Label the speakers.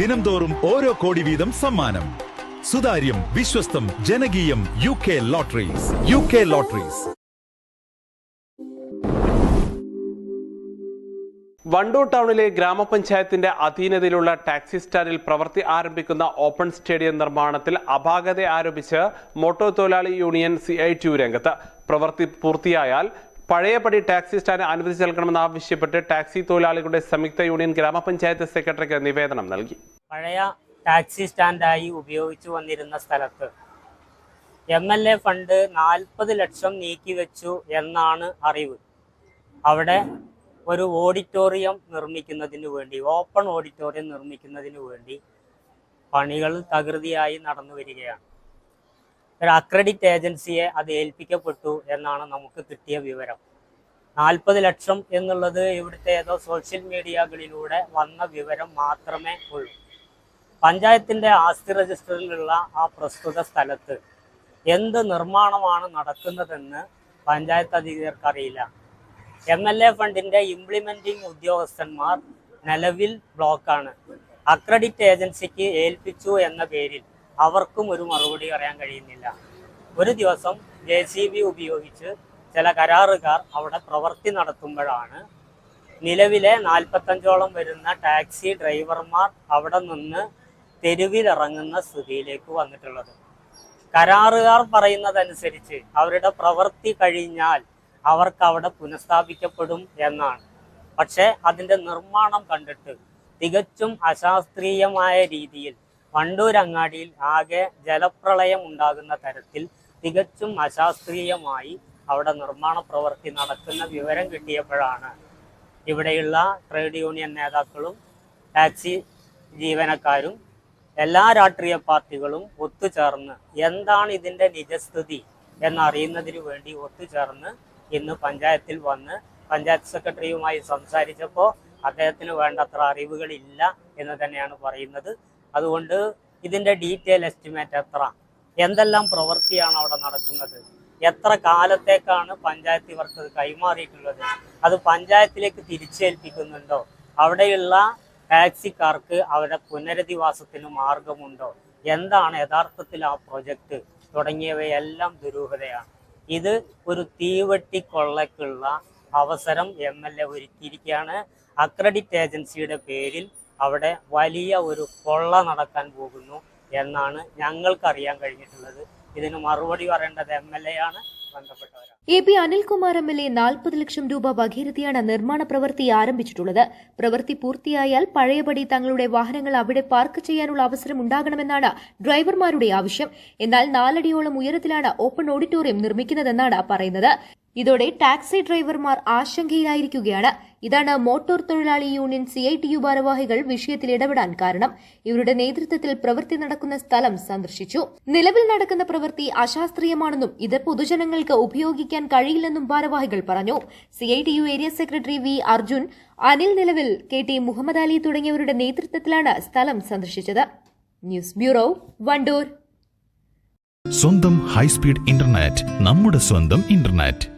Speaker 1: ദിനംതോറും ഓരോ കോടി വീതം സമ്മാനം. സുതാര്യം വിശ്വസ്തം ജനകീയം U K lotteries. U K lotteries.
Speaker 2: Vandoor ടൗണിലെ ഗ്രാമപഞ്ചായത്തിന്റെ അധീനതയിലുള്ള ടാക്സി സ്റ്റാൻഡിൽ പ്രവൃത്തി ആരംഭിക്കുന്ന ഓപ്പൺ സ്റ്റേഡിയം നിർമ്മാണത്തിൽ അപാകത ആരോപിച്ച് മോട്ടോർ തൊഴിലാളി union C I T U രംഗത്ത്. പ്രവൃത്തി പൂർത്തിയായാൽ പഴയപടി ടാക്സി സ്റ്റാൻഡ് അനുവദിച്ചു നൽകണമെന്ന് ആവശ്യപ്പെട്ട് ടാക്സി തൊഴിലാളികളുടെ സംയുക്ത യൂണിയൻ ഗ്രാമപഞ്ചായത്ത് സെക്രട്ടറിക്ക് നിവേദനം നൽകി.
Speaker 3: പഴയ ടാക്സി സ്റ്റാൻഡായി ഉപയോഗിച്ചു വന്നിരുന്ന സ്ഥലത്ത് എം എൽ എ ഫണ്ട് നാൽപ്പത് ലക്ഷം നീക്കിവെച്ചു എന്നാണ് അറിവ്. അവിടെ ഒരു ഓഡിറ്റോറിയം നിർമ്മിക്കുന്നതിന് വേണ്ടി ഓപ്പൺ ഓഡിറ്റോറിയം നിർമ്മിക്കുന്നതിന് വേണ്ടി പണികൾ തകൃതിയായി നടന്നു വരികയാണ്. ഒരു അക്രഡിറ്റ് ഏജൻസിയെ അത് ഏൽപ്പിക്കപ്പെട്ടു എന്നാണ് നമുക്ക് കിട്ടിയ വിവരം. നാൽപ്പത് ലക്ഷം എന്നുള്ളത് ഇവിടുത്തെ ഏതോ സോഷ്യൽ മീഡിയകളിലൂടെ വന്ന വിവരം മാത്രമേ ഉള്ളൂ. പഞ്ചായത്തിന്റെ ആസ്തി രജിസ്റ്ററിലുള്ള ആ പ്രസ്തുത സ്ഥലത്ത് എന്ത് നിർമ്മാണമാണ് നടക്കുന്നതെന്ന് പഞ്ചായത്ത് അധികൃതർക്ക് അറിയില്ല. എം എൽ എ ഫണ്ടിന്റെ ഇംപ്ലിമെന്റിംഗ് ഉദ്യോഗസ്ഥന്മാർ നിലവിൽ ബ്ലോക്കാണ് അക്രഡിറ്റ് ഏജൻസിക്ക് ഏൽപ്പിച്ചു എന്ന പേരിൽ അവർക്കും ഒരു മറുപടി പറയാൻ കഴിയുന്നില്ല. ഒരു ദിവസം ജെ സി ബി ഉപയോഗിച്ച് ചില കരാറുകാർ അവിടെ പ്രവൃത്തി നടത്തുമ്പോഴാണ് നിലവിലെ നാൽപ്പത്തഞ്ചോളം വരുന്ന ടാക്സി ഡ്രൈവർമാർ അവിടെ നിന്ന് തെരുവിലിറങ്ങുന്ന സ്ഥിതിയിലേക്ക് വന്നിട്ടുള്ളത്. കരാറുകാർ പറയുന്നതനുസരിച്ച് അവരുടെ പ്രവൃത്തി കഴിഞ്ഞാൽ അവർക്ക് അവിടെ പുനഃസ്ഥാപിക്കപ്പെടും എന്നാണ്. പക്ഷേ അതിന്റെ നിർമ്മാണം കണ്ടിട്ട് തികച്ചും അശാസ്ത്രീയമായ രീതിയിൽ വണ്ടൂരങ്ങാടിയിൽ ആകെ ജലപ്രളയം ഉണ്ടാകുന്ന തരത്തിൽ തികച്ചും അശാസ്ത്രീയമായി അവിടെ നിർമ്മാണ പ്രവൃത്തി നടക്കുന്ന വിവരം കിട്ടിയപ്പോഴാണ് ഇവിടെയുള്ള ട്രേഡ് യൂണിയൻ നേതാക്കളും ടാക്സി ജീവനക്കാരും എല്ലാ രാഷ്ട്രീയ പാർട്ടികളും ഒത്തുചേർന്ന് എന്താണ് ഇതിന്റെ നിജസ്ഥിതി എന്നറിയുന്നതിന് വേണ്ടി ഒത്തുചേർന്ന് ഇന്ന് പഞ്ചായത്തിൽ വന്ന് പഞ്ചായത്ത് സെക്രട്ടറിയുമായി സംസാരിച്ചപ്പോൾ അദ്ദേഹത്തിന് വേണ്ടത്ര അറിവുകളില്ല എന്ന് തന്നെയാണ് പറയുന്നത്. അതുകൊണ്ട് ഇതിന്റെ ഡീറ്റെയിൽ എസ്റ്റിമേറ്റ് എത്ര? എന്തെല്ലാം പ്രവൃത്തിയാണ് അവിടെ നടക്കുന്നത്? എത്ര കാലത്തേക്കാണ് പഞ്ചായത്ത് ഇവർക്ക് അത് കൈമാറിയിട്ടുള്ളത്? അത് പഞ്ചായത്തിലേക്ക് തിരിച്ചേൽപ്പിക്കുന്നുണ്ടോ? അവിടെയുള്ള ടാക്സിക്കാർക്ക് അവരുടെ പുനരധിവാസത്തിന് മാർഗമുണ്ടോ? എന്താണ് യഥാർത്ഥത്തിൽ ആ പ്രൊജക്റ്റ് തുടങ്ങിയവയെല്ലാം ദുരൂഹതയാണ്. ഇത് ഒരു തീവെട്ടി കൊള്ളയ്ക്കുള്ള അവസരം എം എൽ എ ഒരുക്കിയിരിക്കുകയാണ്. അക്രഡിറ്റ് ഏജൻസിയുടെ പേരിൽ അവിടെ വലിയ ഒരു കൊള്ള നടക്കാൻ പോകുന്നു എന്നാണ് ഞങ്ങൾക്ക് അറിയാൻ കഴിഞ്ഞിട്ടുള്ളത്. ഇതിന് മറുപടി പറയേണ്ടത് എം എൽ എ ആണ്. ബന്ധപ്പെട്ടവരാണ്.
Speaker 4: A P Anilkumar M L A നാൽപ്പത് ലക്ഷം രൂപ വകയിരുത്തിയാണ് നിർമ്മാണ പ്രവൃത്തി ആരംഭിച്ചിട്ടുള്ളത്. പ്രവൃത്തി പൂർത്തിയായാൽ പഴയപടി തങ്ങളുടെ വാഹനങ്ങൾ അവിടെ പാർക്ക് ചെയ്യാനുള്ള അവസരം ഉണ്ടാകണമെന്നാണ് ഡ്രൈവർമാരുടെ ആവശ്യം. എന്നാൽ നാലടിയോളം ഉയരത്തിലാണ് ഓപ്പൺ ഓഡിറ്റോറിയം നിർമ്മിക്കുന്നതെന്നാണ് പറയുന്നത്. ഇതോടെ ടാക്സി ഡ്രൈവർമാർ ആശങ്കയിലായിരിക്കുകയാണ്. ഇതാണ് മോട്ടോർ തൊഴിലാളി union C I T U ഭാരവാഹികൾ വിഷയത്തിൽ ഇടപെടാൻ കാരണം. ഇവരുടെ നേതൃത്വത്തിൽ പ്രവൃത്തി നടക്കുന്ന സ്ഥലം സന്ദർശിച്ചു. നിലവിൽ നടക്കുന്ന പ്രവൃത്തി അശാസ്ത്രീയമാണെന്നും ഇത് പൊതുജനങ്ങൾക്ക് ഉപയോഗിക്കാൻ കഴിയില്ലെന്നും ഭാരവാഹികൾ പറഞ്ഞു. C I T U area secretary V Arjun Anil നിലവിൽ കെ ടി മുഹമ്മദ് അലി തുടങ്ങിയവരുടെ നേതൃത്വത്തിലാണ് സ്ഥലം സന്ദർശിച്ചത്. News bureau Vandoor.
Speaker 1: സ്വന്തം ഹൈസ്പീഡ് ഇന്റർനെറ്റ് നമ്മുടെ സ്വന്തം ഇന്റർനെറ്റ്.